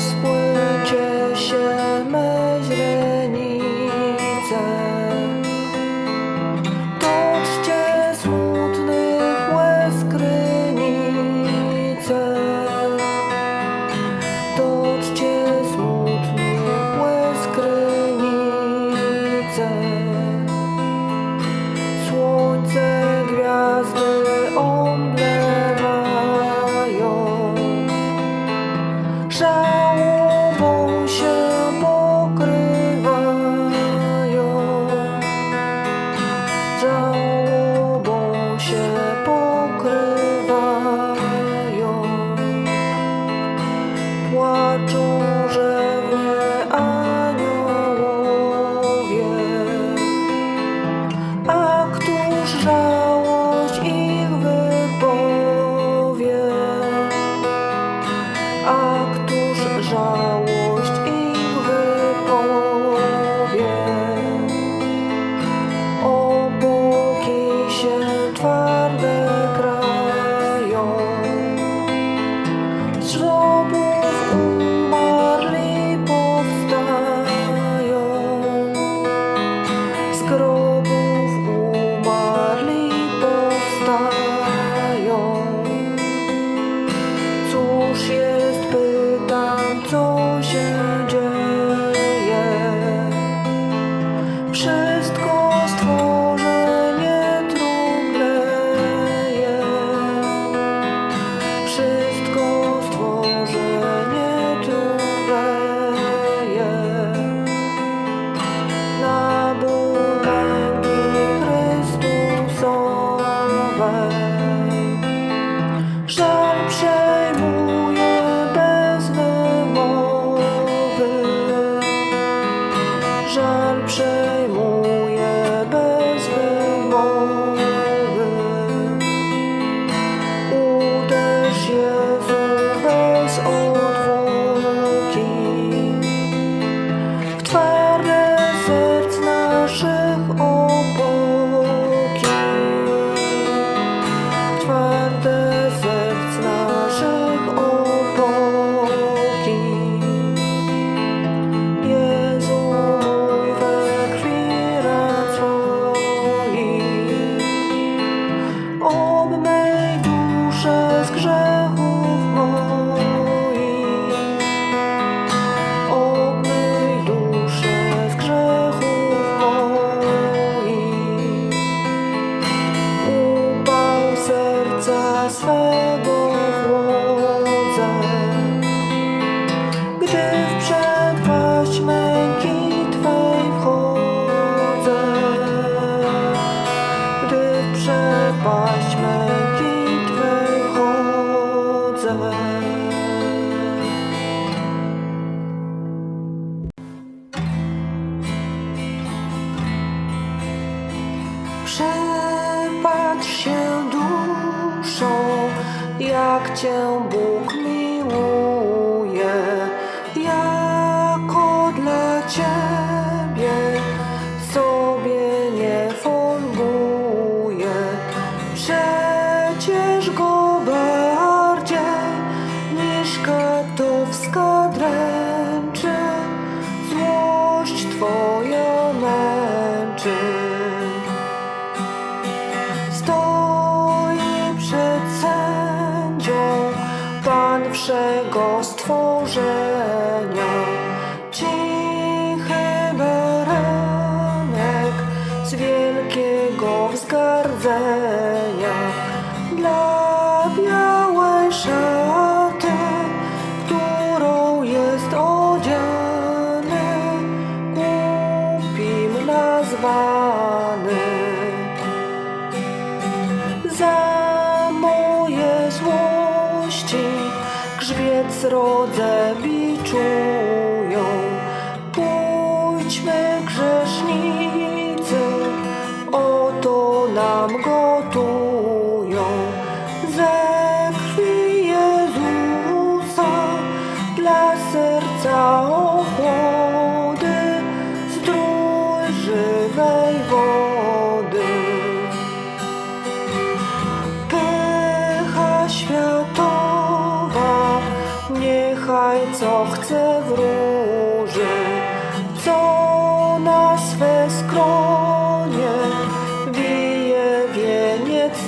house paixão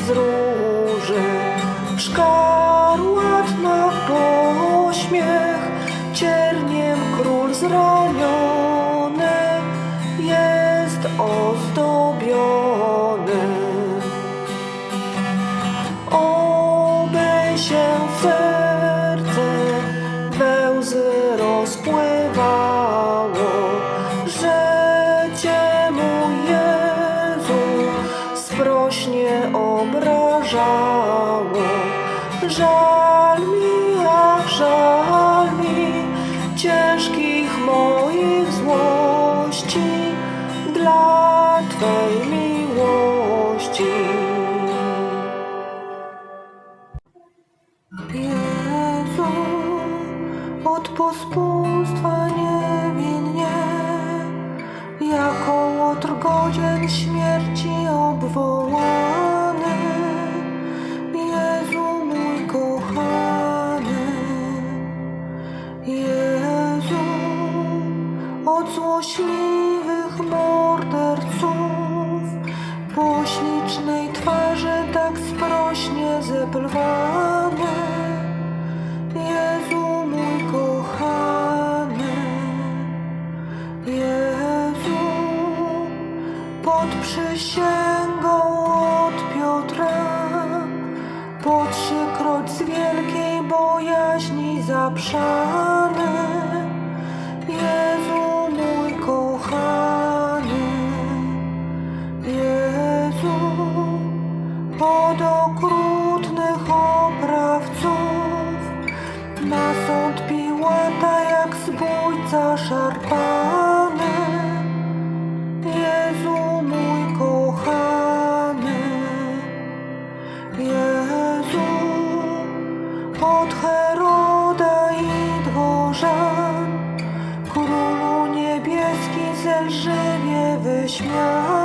through żal mi, ach żal mi ciężkich moich złości dla Twej miłości. Jezu, od pospólstwa niewinnie, jako łotr godzien śmierci obwołał. miłośnie zepelwane Jezu mój kochany Jezu pod przysięgą od Piotra po trzykroć z wielkiej bojaźni zaprzał 桥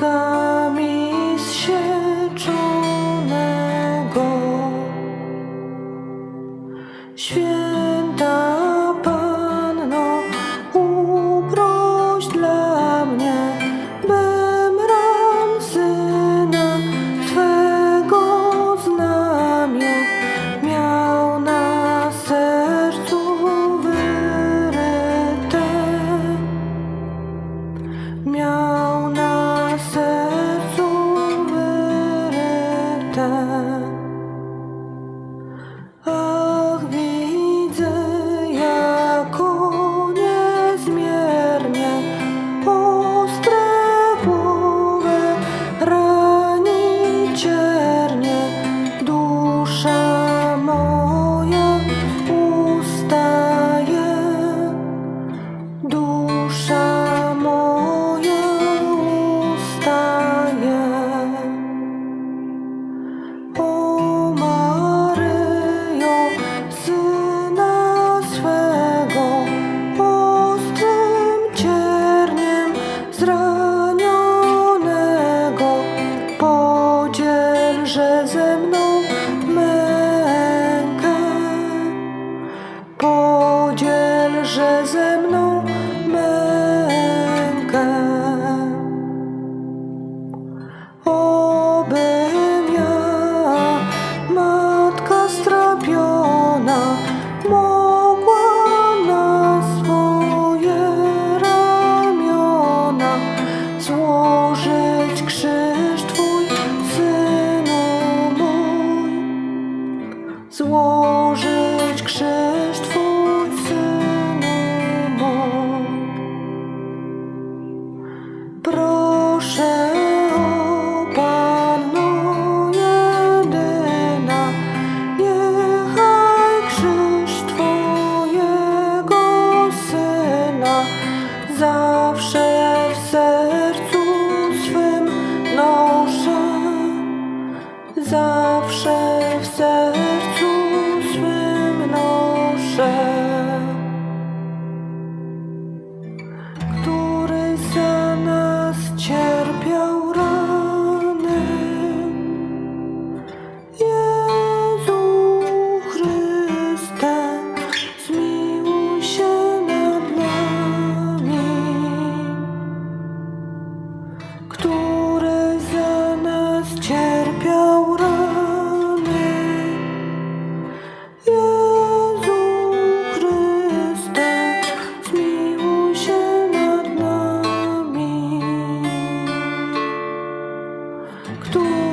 God. także ze mną mękę. Podzielże ze mną mękę. Obym ja, matka strapiona, mogła na swoje ramiona złożyć krzyż. którą